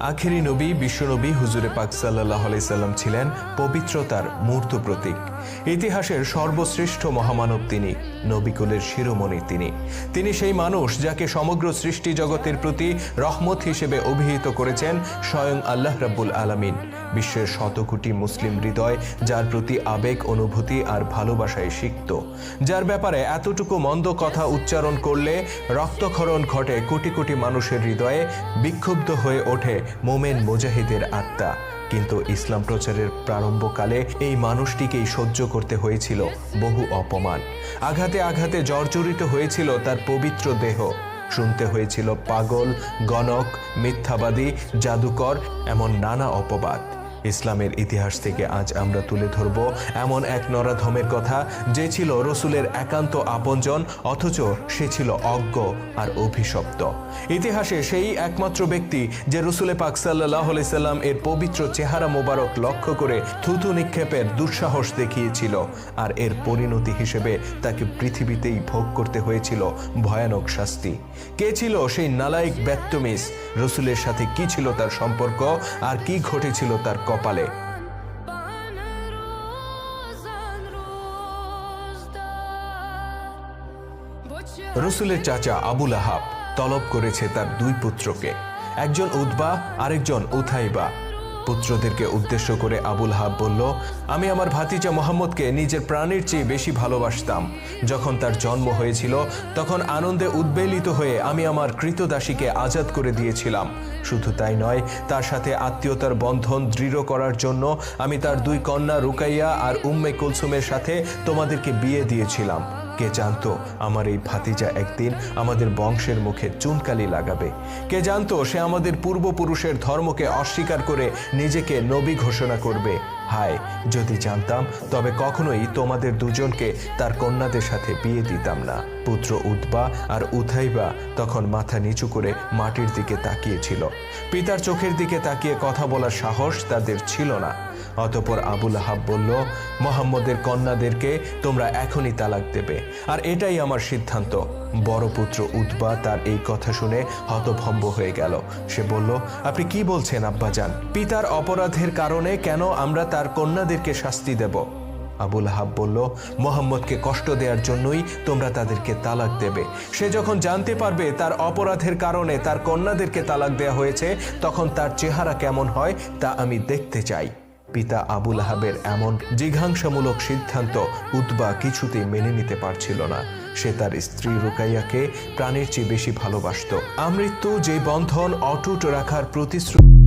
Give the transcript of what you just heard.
আখেরি নবী বিশ্বনবী হুজুরে পাক সাল্লাহ সাল্লাম ছিলেন পবিত্রতার মূর্ত প্রতীক। ইতিহাসের সর্বশ্রেষ্ঠ মহামানব তিনি, নবিকুলের শিরোমণি তিনি। তিনি সেই মানুষ যাকে সমগ্র সৃষ্টি জগতের প্রতি রহমত হিসেবে অভিহিত করেছেন স্বয়ং আল্লাহ রাব্বুল আলামিন। বিশ্বের শত কোটি মুসলিম হৃদয় যার প্রতি আবেগ, অনুভূতি আর ভালোবাসায় সিক্ত। যার ব্যাপারে এতটুকু মন্দ কথা উচ্চারণ করলে রক্তক্ষরণ ঘটে কোটি কোটি মানুষের হৃদয়ে, বিক্ষুব্ধ হয়ে ওঠে মোমেন মুজাহিদের আত্মা। কিন্তু ইসলাম প্রচারের প্রারম্ভকালে এই মানুষটিকেই সহ্য করতে হয়েছিল বহু অপমান। আঘাতে আঘাতে জর্জরিত হয়েছিল তার পবিত্র দেহ। শুনতে হয়েছিল পাগল, গণক, মিথ্যাবাদী, জাদুকর, এমন নানা অপবাদ। ইসলামের ইতিহাস থেকে আজ আমরা তুলে ধরব এমন এক নরাধমের কথা যে ছিল রসুলের একান্ত আপনজন, অথচ সে ছিল অজ্ঞ আর অভিশপ্ত। ইতিহাসে সেই একমাত্র ব্যক্তি যে রসুলে পাক সাল্লাহ সাল্লাম এর পবিত্র চেহারা মোবারক লক্ষ্য করে থুতু নিক্ষেপের দুঃসাহস দেখিয়েছিল আর এর পরিণতি হিসেবে তাকে পৃথিবীতেই ভোগ করতে হয়েছিল ভয়ানক শাস্তি। কে ছিল সেই নালায়ক ব্যক্তমিস রসুলের সাথে কি ছিল তার সম্পর্ক? আর কি ঘটেছিল তার কপালে। রসুলের চাচা আবুল আহাব তলব করেছে তার দুই পুত্রকে। একজন উদ্বা আরেকজন উথাইবা। পুত্রদেরকে উদ্দেশ্য করে আবুল হাব বলল, আমি আমার ভাতিজা মোহাম্মদকে নিজের প্রাণের চেয়ে বেশি ভালোবাসতাম। যখন তার জন্ম হয়েছিল, তখন আনন্দে উদ্বেলিত হয়ে আমি আমার কৃতদাসীকে আজাদ করে দিয়েছিলাম। শুধু তাই নয়, তার সাথে আত্মীয়তার বন্ধন দৃঢ় করার জন্য আমি তার দুই কন্যা রুকাইয়া আর উম্মে কুলসুমের সাথে তোমাদেরকে বিয়ে দিয়েছিলাম। কে জানতো আমার এই ভাতিজা একদিন আমাদের বংশের মুখে চুনকালি লাগাবে? কে জানতো সে আমাদের পূর্বপুরুষের ধর্মকে অস্বীকার করে নিজেকে নবী ঘোষণা করবে? হায়, যদি জানতাম, তবে কখনোই তোমাদের দুজনকে তার কন্যাদের সাথে বিয়ে দিতাম না। পুত্র উদ্বা আর উথাইবা তখন মাথা নিচু করে মাটির দিকে তাকিয়েছিল। পিতার চোখের দিকে তাকিয়ে কথা বলার সাহস তাদের ছিল না। অতপর আবুল আহাব বলল, মোহাম্মদের কন্যাদেরকে তোমরা এখনই তালাক দেবে। আর এটাই আমার সিদ্ধান্ত। বড় পুত্র উদ্বা তার এই কথা শুনে হতভম্ব হয়ে গেল। সে বলল, আপনি কি বলছেন, আব্বাজান? পিতার অপরাধের কারণে কেন আমরা তার কন্যাদেরকে শাস্তি দেব? আবুল হাব বলল, মোহাম্মদকে কষ্ট দেওয়ার জন্যই তোমরা তাদেরকে তালাক দেবে। সে যখন জানতে পারবে তার অপরাধের কারণে তার কন্যাদেরকে তালাক দেওয়া হয়েছে, তখন তার চেহারা কেমন হয় তা আমি দেখতে চাই। পিতা আবুল আহাবের এমন জিঘাংসামূলক সিদ্ধান্ত উদ্বা কিছুতেই মেনে নিতে পারছিল না। সে তার স্ত্রী রুকাইয়াকে প্রাণের চেয়ে বেশি ভালোবাসত। আমৃত্যু যে বন্ধন অটুট রাখার প্রতিশ্রুতি